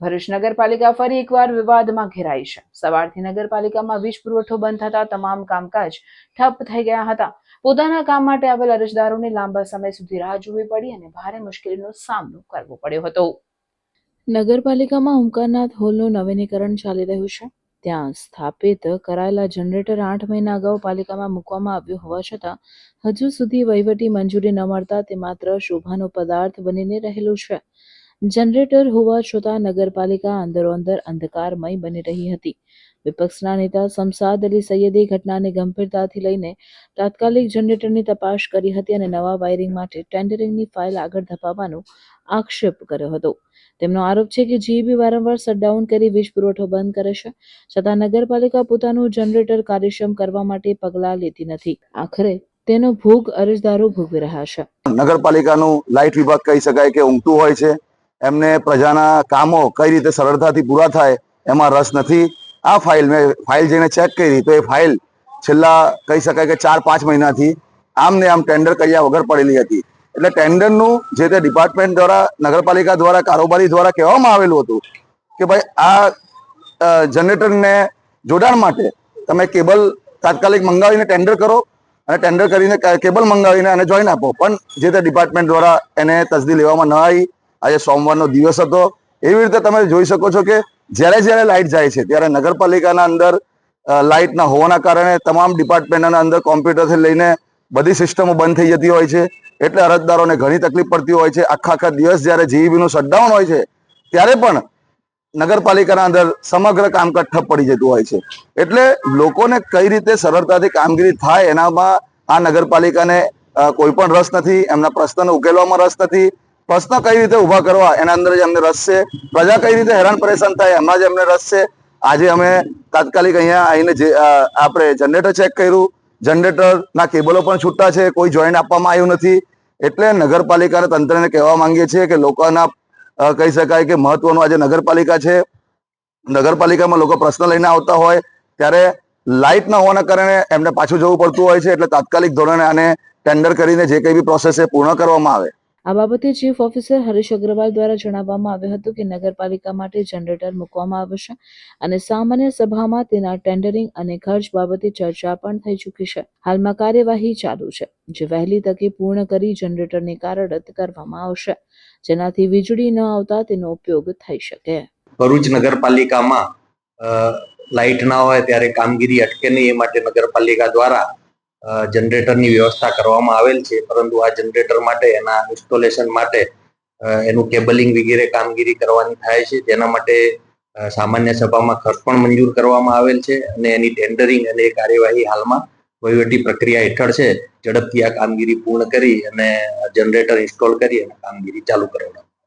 ભરૂચ નગરપાલિકા ફરી એકવાર વિવાદમાં ઘેરાઈ છે. સવારથી નગરપાલિકામાં વીજ પુરવઠો બંધ થતા તમામ કામકાજ ઠપ થઈ ગયા હતા. પોતાના કામ માટે આવેલ અરજદારોને લાંબા સમય સુધી રાહ જોવી પડી અને ભારે મુશ્કેલીનો સામનો કરવો પડ્યો હતો. નગરપાલિકામાં ઓમકારનાથ હોલનું નવીનીકરણ ચાલી રહ્યું છે. ત્યાં સ્થાપિત કરાયેલા જનરેટર આઠ મહિના અગાઉ પાલિકામાં મૂકવામાં આવ્યું હોવા છતાં, હજુ સુધી વહીવટી મંજૂરી ન મળતા તે માત્ર શોભાનો પદાર્થ બનીને રહેલું છે. જનરેટર હોવા છતાં નગરપાલિકા અંદરોઅંદર અંધકારમય બની રહી હતી. વિપક્ષના નેતા સમસાદ અલી સૈયદે ઘટનાને ગંભીરતાથી લઈને તાત્કાલિક જનરેટરની તપાસ કરી હતી અને નવા વાયરિંગ માટે ટેન્ડરિંગની ફાઇલ આગળ ધપાવવાનો આક્ષેપ કર્યો હતો. તેમનો આરોપ છે કે જીઈબી વારંવાર શટડાઉન કરી વીજ પુરવઠો બંધ કરે છે, છતાં નગરપાલિકા પોતાનું જનરેટર કાર્યક્ષમ કરવા માટે પગલાં લેતી નથી. આખરે તેનો ભોગ અરજદારો ભોગવી રહ્યા છે. નગરપાલિકાનું લાઇટ વિભાગ કહી શકાય કે ઊંઘતું હોય છે. એમને પ્રજાના કામો કઈ રીતે સરળતાથી પૂરા થાય એમાં રસ નથી. આ ફાઇલ મેં ફાઇલ જઈને ચેક કરી તો એ ફાઇલ છેલ્લા કહી શકાય કે ચાર, પાંચ મહિનાથી આમ ને આમ ટેન્ડર કર્યા વગર પડેલી હતી. એટલે ટેન્ડરનું જે તે ડિપાર્ટમેન્ટ દ્વારા, નગરપાલિકા દ્વારા, કારોબારી દ્વારા કહેવામાં આવેલું હતું કે ભાઈ આ જનરેટરને જોડાણ માટે તમે કેબલ તાત્કાલિક મંગાવીને ટેન્ડર કરો અને ટેન્ડર કરીને કેબલ મંગાવીને અને જોઈન આપો. પણ જે તે ડિપાર્ટમેન્ટ દ્વારા એને તસદી લેવામાં ન આવી આજે સોમવારનો દિવસ હતો. એવી રીતે તમે જોઈ શકો છો કે જ્યારે જ્યારે લાઇટ જાય છે, ત્યારે નગરપાલિકાના અંદર લાઇટના હોવાના કારણે તમામ ડિપાર્ટમેન્ટના અંદર કોમ્પ્યુટરથી લઈને બધી સિસ્ટમો બંધ થઈ જતી હોય છે. એટલે અરજદારોને ઘણી તકલીફ પડતી હોય છે. આખા આખા દિવસ જ્યારે જીઈબીનું શટડાઉન હોય છે, ત્યારે પણ નગરપાલિકાના અંદર સમગ્ર કામકાજ ઠપ પડી જતું હોય છે. એટલે લોકોને કઈ રીતે સરળતાથી કામગીરી થાય એનામાં આ નગરપાલિકાને કોઈ પણ રસ નથી. એમના પ્રશ્નને ઉકેલવામાં રસ નથી. પ્રશ્ન કઈ રીતે ઊભા કરવા? એના અંદર જ એમને રસ છે. પ્રજા કઈ રીતે હેરાન પરેશાન થાય એમાં જે એમને રસ છે. આજે અમે તાત્કાલિક અહીંયા આવીને જે આપણે જનરેટર ચેક કર્યું. જનરેટર ના કેબલો પણ છૂટા છે, કોઈ જોઈન્ટ આપવામાં આવ્યું નથી. એટલે નગરપાલિકાના તંત્રને કહેવા માંગીએ છીએ કે લોકોના કહી શકાય કે મહત્વનું આજે નગરપાલિકા છે. નગરપાલિકામાં લોકો પ્રશ્ન લઈને આવતા હોય, ત્યારે લાઇટ ન હોવાના કારણે એમને પાછું જવું પડતું હોય છે. એટલે તાત્કાલિક ધોરણે આને ટેન્ડર કરીને જે કંઈ બી પ્રોસેસ છે, પૂર્ણ કરવામાં આવે. આ બાબતે ચીફ ઓફિસર હરીશ અગ્રવાલ દ્વારા જણાવવામાં આવ્યું હતું કે નગરપાલિકા માટે જનરેટર મૂકવામાં આવશે અને સામાન્ય સભામાં તેના ટેન્ડરિંગ અને ખર્ચ બાબતે ચર્ચા પણ થઈ ચૂકી છે. હાલમાં કાર્યવાહી ચાલુ છે, જે વહેલી તકે પૂર્ણ કરી જનરેટરની કાર્યરત કરવામાં આવશે, જેનાથી વીજળી ન આવતા તેનો ઉપયોગ થઈ શકે. ભરૂચ નગરપાલિકામાં લાઇટ ના હોય ત્યારે કામગીરી અટકે નહીં એ માટે નગરપાલિકા દ્વારા જનરેટરની વ્યવસ્થા કરવામાં આવેલ છે. પરંતુ આ જનરેટર માટે, એના ઇન્સ્ટોલેશન માટે એનું કેબલિંગ વગેરે કામગીરી કરવાની થાય છે. તેના માટે સામાન્ય સભામાં ખર્ચ પણ મંજૂર કરવામાં આવેલ છે અને એની ટેન્ડરિંગ અને કાર્યવાહી હાલમાં વહીવટી પ્રક્રિયા હેઠળ છે. ઝડપથી આ કામગીરી પૂર્ણ કરી અને જનરેટર ઇન્સ્ટોલ કરી અને કામગીરી ચાલુ કરવાનું